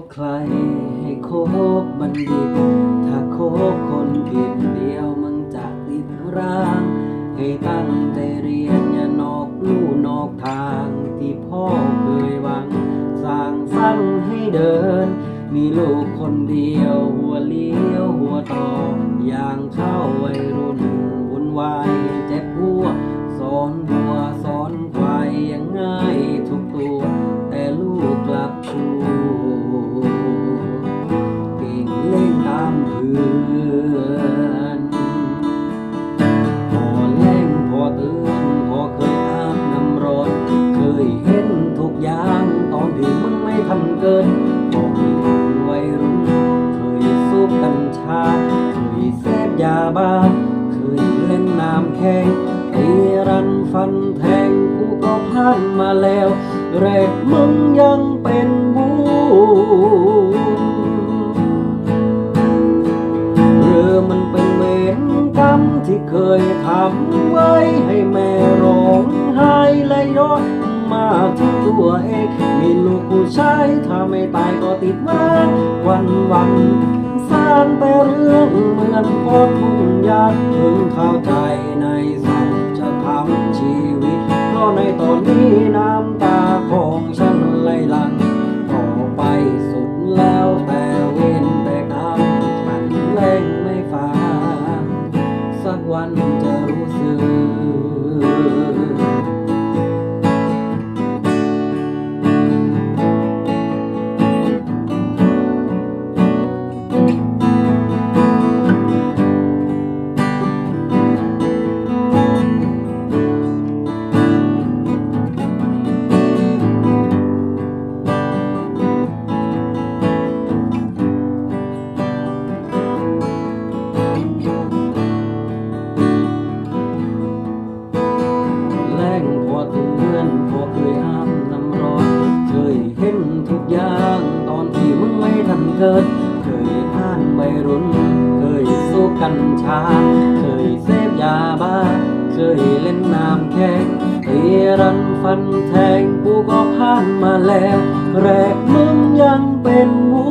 บใครให้คบบัณฑิต ถ้าคบคนผิดเดียวมึงจะติดร้าง ให้ตั้งใจเรียนอย่านอกลู่นอกทางที่พ่อเคยหวัง สร้างสรรค์ให้เดิน มีลูกคนเดียวหัวเลี้ยวหัวต่อ อย่างเข้าวัยรุ่นวุ่นวายเจ็บหัวสอนบัวสอนควายยังไง อนพอแรงพอเตือนพอเคยอาบน้ำร้อนเคยเห็นทุกอย่างตอนที่มึงไม่ทันเกิดพอมีวัยรุ่นเคยสูบกัญชาเคยเสพยาบ้าเคยเล่นน้ำแข็งตีรันฟันแทงกูก็ผ่านมาแล้ว แรกมึงยังเป็น เคยทำไว้ให้แม่ร้องไห้และย้อนมาที่ตัวเองมีลูกผู้ชายถ้าไม่ตายก็ติดมาวันวันสร้างแต่เรื่องเหมือนพ่อทุ่งยาเพิ่งเข้าใจในสัจธรรมชีวิต เพราะในตอนนี้น้ำตาของฉัน จ รุ่น เคยสู้กัญชา เคยเสพยาบ้า เคยเล่นน้ำแข็งตีรันฟันแทงกูก็ผ่านมาแล้วแรกมึงยังเป็นวู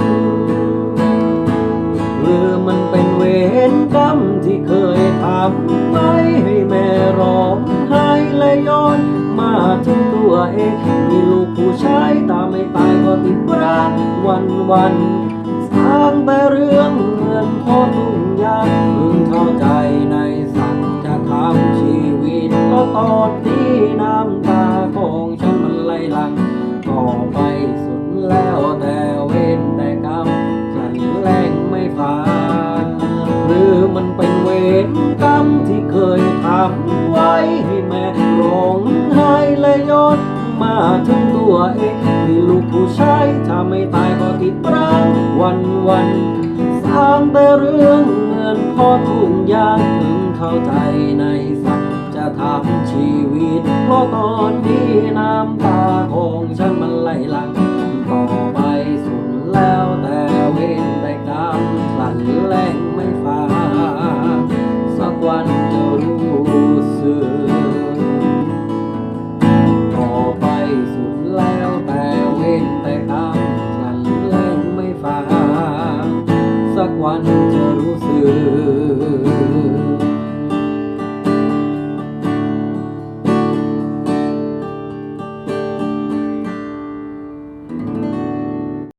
นหรือมันเป็นเวรกรรมที่เคยทำไว้ให้แม่ร้องไห้และย้อน มีลูกผู้ชายตาไม่ตายก็ติดราวันวันสร้างแต่เรื่องเหมือนพ่อทุ่งยาเพิ่งเข้าใจในสัจธรรมชีวิตก็ตอนนี้น้ำตาของฉันมันไหลหลังต่อไปสุดแล้วแต่เว้นแต่กรรมฉันแรงไม่ฟ้าหรือมันเป็นเวรกรรมที่เคยทำไว้ให้แม่ร้องไห้และย้อน มาถึงตัวเองมีลูกผู้ชายถ้าไม่ตายก็ติดร้างวันวันสร้างแต่เรื่องเหมือนพ่อทุ่งยางถึงเข้าใจในสัจะทำชีวิต เพราะตอนนี้น้ำตาของฉันมันไหลหลัง